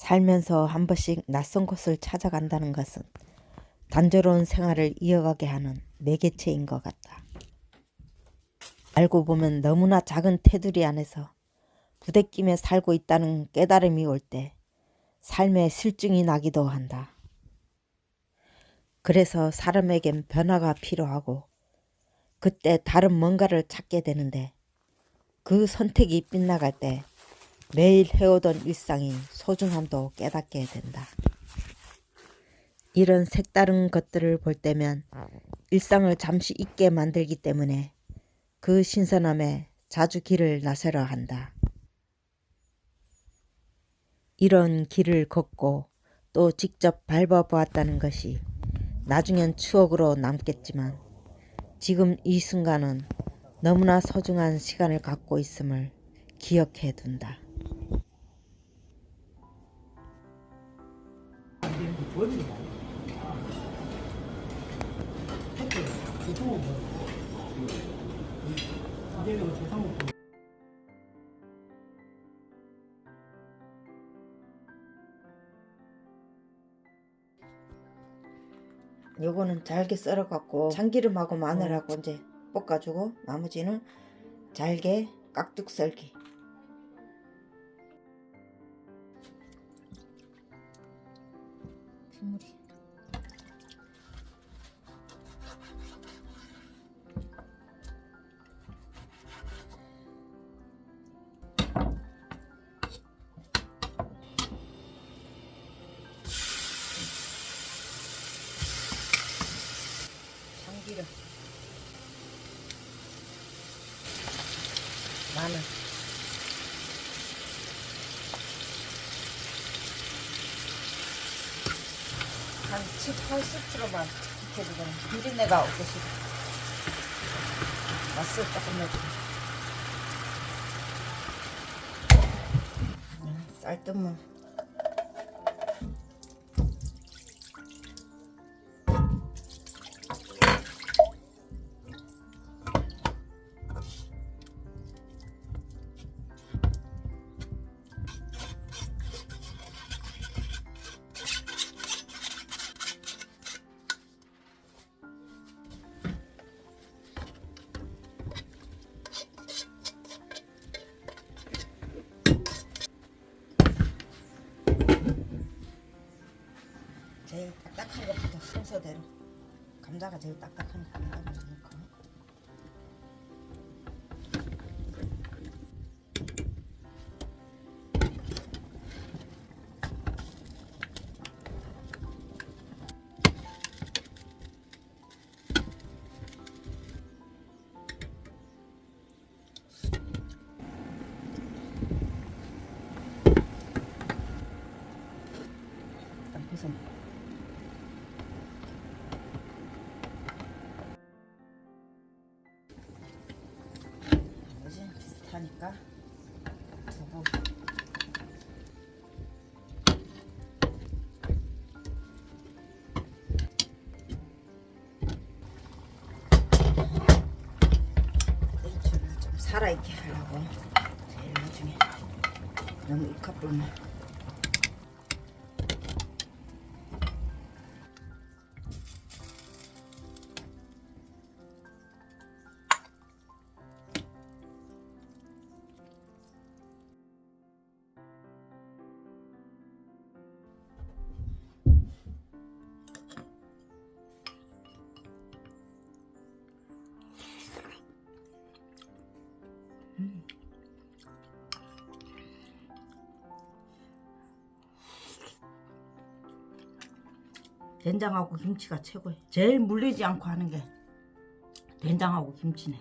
살면서 한 번씩 낯선 곳을 찾아간다는 것은 단조로운 생활을 이어가게 하는 매개체인 것 같다. 알고 보면 너무나 작은 테두리 안에서 부대끼며 살고 있다는 깨달음이 올 때 삶에 실증이 나기도 한다. 그래서 사람에겐 변화가 필요하고 그때 다른 뭔가를 찾게 되는데 그 선택이 빗나갈 때 매일 해오던 일상이 소중함도 깨닫게 된다. 이런 색다른 것들을 볼 때면 일상을 잠시 잊게 만들기 때문에 그 신선함에 자주 길을 나서려 한다. 이런 길을 걷고 또 직접 밟아보았다는 것이 나중엔 추억으로 남겠지만 지금 이 순간은 너무나 소중한 시간을 갖고 있음을 기억해 둔다. 요거는 잘게 썰어갖고 참기름하고 마늘하고 이제 볶아주고 나머지는 잘게 깍둑 썰기. 핏물이. 참기름. 마늘. 한 7, 80%만 익혀주면 비린내가 싶어. 맛을 조금 내주고. 음, 쌀뜨물. 제일 딱딱한 것부터 순서대로. 감자가 제일 딱딱하니까 감자를 넣고. 일단 하니까. 좀 살아있게 하려고. 제일 나중에. 너무 익혀불면 된장하고 김치가 최고야. 제일 물리지 않고 하는 게 된장하고 김치네.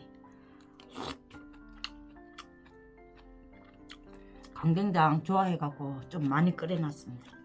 강된장 좋아해갖고 좀 많이 끓여놨습니다.